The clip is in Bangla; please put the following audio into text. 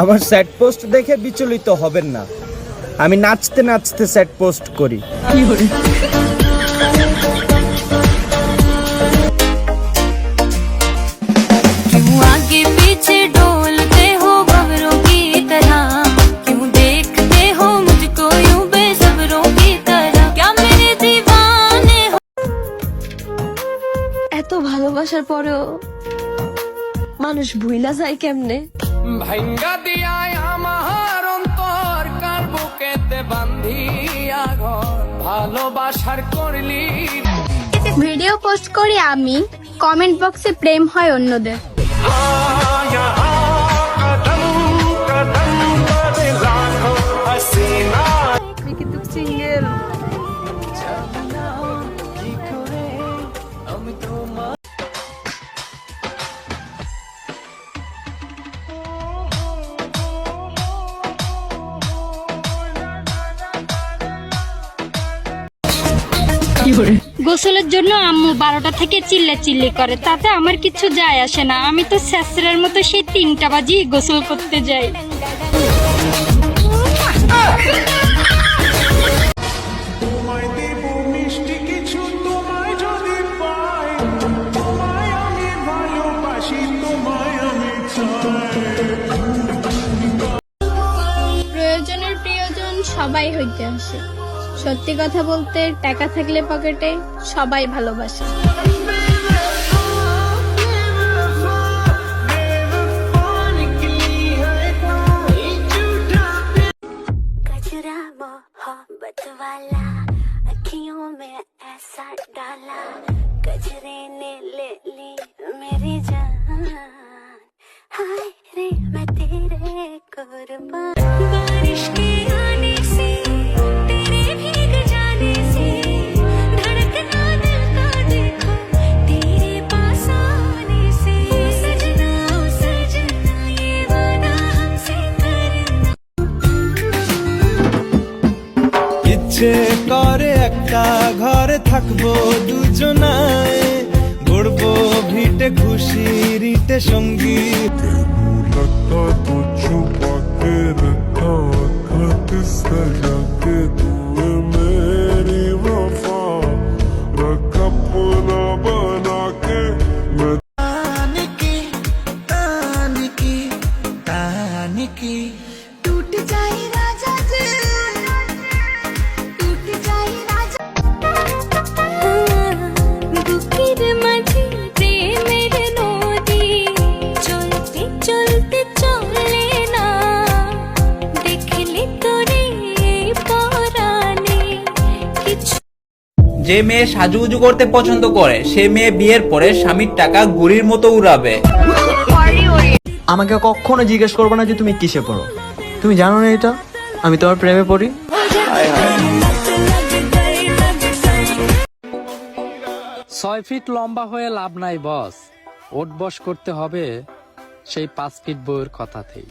আমার স্যাট পোস্ট দেখে বিচলিত হবেন না। আমি নাচতে নাচতে স্যাট পোস্ট করি। এত ভালোবাসার পরেও মানুষ ভুইলা যায় কেমনে? ভাঙ্গা দিয়ায় আমার অন্তর কার বুকেতে বান্ধিয়া ঘর? ভালোবাসার করলি। ভিডিও পোস্ট করে আমি কমেন্ট বক্সে প্রেম হয় অন্যদের। গোসলের জন্য আম্মু বারোটা থেকে চিল্লা চিল্লি করে তাতে আমার কিছু যায় আসে না। আমি তো স্যাসরার মতো সেই তিনটা বাজি গোসল করতে যাই। প্রয়োজনের প্রিয়জন সবাই হইতে আসে। সত্যি কথা বলতে টাকা থাকলে পকেটে সবাই ভালোবাসে कचरा मोहब्बत वाला अखियों में ऐसा डाला कचरे ने ले ली मेरी जान हाय रे मैं तेरे कुर्बान बारिश के ইচ্ছে করে একটা ঘরে থাকব দুজনায়। গড়বো ভিটে খুশি রিটে সংগীত যে মেয়ে সাজুগুজু করতে পছন্দ করে সে মেয়ে বিয়ের পরে স্বামীর টাকা গুড়ির মতো উড়াবে। আমাকে কখনো জিজ্ঞেস করবে না যে তুমি কিসে পড়ো। তুমি জানো না এটা? আমি তোমার প্রেমে পড়ি। ছয় ফিট লম্বা হয়ে লাভ নাই বস। ওট বস করতে হবে সেই পাঁচ ফিট বইয়ের কথাতেই।